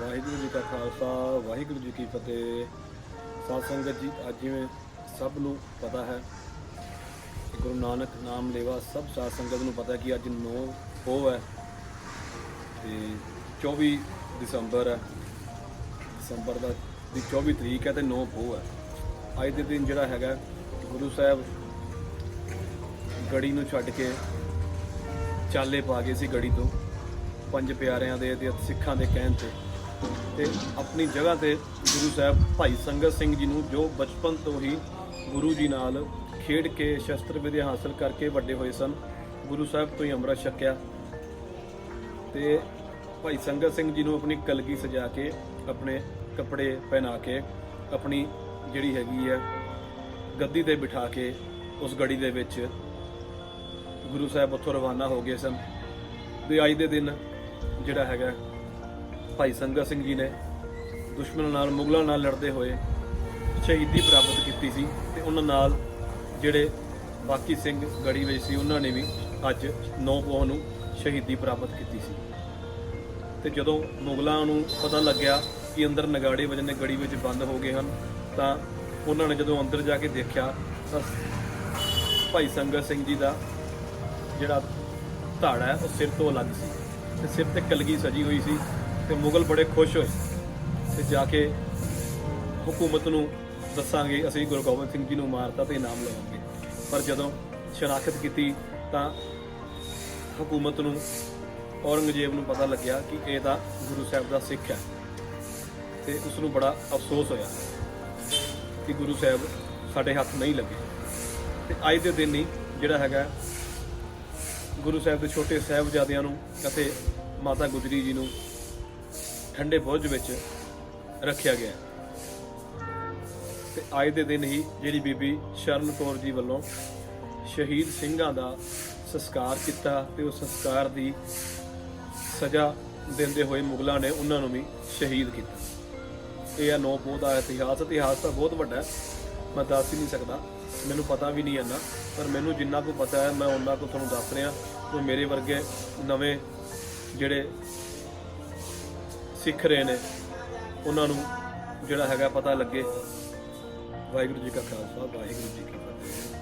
ਵਾਹਿਗੁਰੂ ਜੀ ਕਾ ਖਾਲਸਾ, ਵਾਹਿਗੁਰੂ ਜੀ ਕੀ ਫਤਿਹ। ਸਾਧ ਸੰਗਤ ਜੀ, ਅੱਜ ਜਿਵੇਂ ਸਭ ਨੂੰ ਪਤਾ ਹੈ, ਗੁਰੂ ਨਾਨਕ ਨਾਮ ਲੈਵਾ ਸਭ ਸਾਧ ਸੰਗਤ ਨੂੰ ਪਤਾ ਕਿ ਅੱਜ 9 ਪੋਹ ਹੈ ਤੇ 24 ਦਸੰਬਰ ਹੈ। ਦਸੰਬਰ ਦਾ ਦੀ 24 ਤਰੀਕ ਹੈ ਤੇ 9 ਪੋਹ ਹੈ। ਅੱਜ ਦੇ ਦਿਨ ਜਿਹੜਾ ਹੈਗਾ, ਗੁਰੂ ਸਾਹਿਬ ਗੜੀ ਨੂੰ ਛੱਡ ਕੇ ਚਾਲੇ ਪਾ ਗਏ ਸੀ ਗੜੀ ਤੋਂ। ਪੰਜ ਪਿਆਰਿਆਂ ਦੇ ਤੇ ਸਿੱਖਾਂ ਦੇ ਕਹਿਣ ਤੇ। ਤੇ ਆਪਣੀ ਜਗ੍ਹਾ ਤੇ ਗੁਰੂ ਸਾਹਿਬ ਭਾਈ ਸੰਗਤ ਸਿੰਘ ਜੀ ਨੂੰ, ਜੋ ਬਚਪਨ ਤੋਂ ਹੀ ਗੁਰੂ ਜੀ ਨਾਲ ਖੇਡ ਕੇ ਸ਼ਸਤਰ ਵਿਦਿਆ ਹਾਸਲ ਕਰਕੇ ਵੱਡੇ ਹੋਏ ਸਨ, ਗੁਰੂ ਸਾਹਿਬ ਤੋਂ ਹੀ ਅੰਮ੍ਰਿਤ ਛਕਿਆ ਤੇ ਭਾਈ ਸੰਗਤ ਸਿੰਘ ਜੀ ਨੂੰ ਆਪਣੀ ਕਲਗੀ ਸਜਾ ਕੇ, ਆਪਣੇ ਕੱਪੜੇ ਪਹਿਨਾ ਕੇ, ਆਪਣੀ ਜਿਹੜੀ ਹੈਗੀ ਹੈ ਗੱਦੀ ਤੇ ਬਿਠਾ ਕੇ, ਉਸ ਗੜੀ ਦੇ ਵਿੱਚ ਗੁਰੂ ਸਾਹਿਬ ਉੱਥੋਂ ਰਵਾਨਾ ਹੋ ਗਏ ਸਨ। ਤੇ ਅੱਜ ਦੇ ਦਿਨ ਜਿਹੜਾ ਹੈਗਾ ਭਾਈ ਸੰਗਤ ਸਿੰਘ ਜੀ ਨੇ ਦੁਸ਼ਮਣਾਂ ਨਾਲ, ਮੁਗਲਾਂ ਨਾਲ ਲੜਦੇ ਹੋਏ ਸ਼ਹੀਦੀ ਪ੍ਰਾਪਤ ਕੀਤੀ ਸੀ ਤੇ ਉਹਨਾਂ ਨਾਲ ਜਿਹੜੇ ਬਾਕੀ ਸਿੰਘ ਗੜੀ ਵਿੱਚ ਸੀ, ਉਹਨਾਂ ਨੇ ਵੀ ਅੱਜ 9 ਪੋਹ ਨੂੰ ਸ਼ਹੀਦੀ ਪ੍ਰਾਪਤ ਕੀਤੀ ਸੀ। ਤੇ ਜਦੋਂ ਮੁਗਲਾਂ ਨੂੰ ਪਤਾ ਲੱਗਿਆ ਕਿ ਅੰਦਰ ਨਗਾੜੇ ਵਜਨੇ ਗੜੀ ਵਿੱਚ ਬੰਦ ਹੋ ਗਏ ਹਨ, ਤਾਂ ਉਹਨਾਂ ਨੇ ਜਦੋਂ ਅੰਦਰ ਜਾ ਕੇ ਦੇਖਿਆ, ਤਾਂ ਭਾਈ ਸੰਗਤ ਸਿੰਘ ਜੀ ਦਾ ਜਿਹੜਾ ਧਾੜਾ ਹੈ, ਉਹ ਸਿਰ ਤੋਂ ਅਲੱਗ ਸੀ ਤੇ ਸਿਰ ਤੇ ਕਲਗੀ ਸਜੀ ਹੋਈ ਸੀ। ਤੇ ਮੁਗਲ ਬੜੇ ਖੁਸ਼ ਹੋਏ ਤੇ ਜਾ ਕੇ ਹਕੂਮਤ ਨੂੰ ਦੱਸਾਂਗੇ, ਅਸੀਂ ਗੁਰੂ ਗੋਬਿੰਦ ਸਿੰਘ ਜੀ ਨੂੰ ਮਾਰਤਾ ਤੇ ਇਨਾਮ ਲਵਾਂਗੇ। ਪਰ ਜਦੋਂ ਸ਼ਨਾਖਤ ਕੀਤੀ ਤਾਂ ਹਕੂਮਤ ਨੂੰ ਔਰੰਗਜ਼ੇਬ ਨੂੰ ਪਤਾ ਲੱਗਿਆ ਕਿ ਇਹ ਤਾਂ ਗੁਰੂ ਸਾਹਿਬ ਦਾ ਸਿੱਖ ਹੈ ਤੇ ਉਸ ਨੂੰ ਬੜਾ ਅਫਸੋਸ ਹੋਇਆ ਕਿ ਗੁਰੂ ਸਾਹਿਬ ਸਾਡੇ ਹੱਥ ਨਹੀਂ ਲੱਗੇ। ਤੇ ਅੱਜ ਦੇ ਦਿਨ ਹੀ ਜਿਹੜਾ ਹੈਗਾ ਗੁਰੂ ਸਾਹਿਬ ਦੇ ਛੋਟੇ ਸਾਹਿਬਜ਼ਾਦਿਆਂ ਨੂੰ ਅਤੇ ਮਾਤਾ ਗੁਜਰੀ ਜੀ ਨੂੰ ਠੰਡੇ ਬੁਰਜ ਵਿੱਚ ਰੱਖਿਆ ਗਿਆ ਤੇ ਅੱਜ ਦੇ ਦਿਨ ਹੀ ਜਿਹੜੀ ਬੀਬੀ ਸ਼ਰਨ ਕੌਰ ਜੀ ਵੱਲੋਂ ਸ਼ਹੀਦ ਸਿੰਘਾਂ ਦਾ ਸੰਸਕਾਰ ਕੀਤਾ ਤੇ ਉਸ ਸੰਸਕਾਰ ਦੀ ਸਜ਼ਾ ਦਿੰਦੇ ਹੋਏ ਮੁਗਲਾਂ ਨੇ ਉਹਨਾਂ ਨੂੰ ਵੀ ਸ਼ਹੀਦ ਕੀਤਾ। ਇਹ ਆ ਨੌ ਪੋਹ ਦਾ ਇਤਿਹਾਸ। ਇਤਿਹਾਸ ਤਾਂ ਬਹੁਤ ਵੱਡਾ ਹੈ। ਮੈਂ ਦੱਸ ਹੀ ਨਹੀਂ ਸਕਦਾ। ਮੈਨੂੰ ਪਤਾ ਵੀ ਨਹੀਂ ਇੰਨਾ, ਪਰ ਮੈਨੂੰ ਜਿੰਨਾ ਕੁ ਪਤਾ ਹੈ, ਮੈਂ ਉਹਨਾਂ ਕੁ ਤੁਹਾਨੂੰ ਦੱਸ ਰਿਹਾ। ਕਿ ਮੇਰੇ ਵਰਗੇ ਨਵੇਂ ਜਿਹੜੇ ਸਿੱਖ ਰਹੇ ਨੇ, ਉਹਨਾਂ ਨੂੰ ਜਿਹੜਾ ਹੈਗਾ ਪਤਾ ਲੱਗੇ। ਵਾਹਿਗੁਰੂ ਜੀ ਕਾ ਖਾਲਸਾ, ਵਾਹਿਗੁਰੂ ਜੀ ਕੀ ਫਤਿਹ।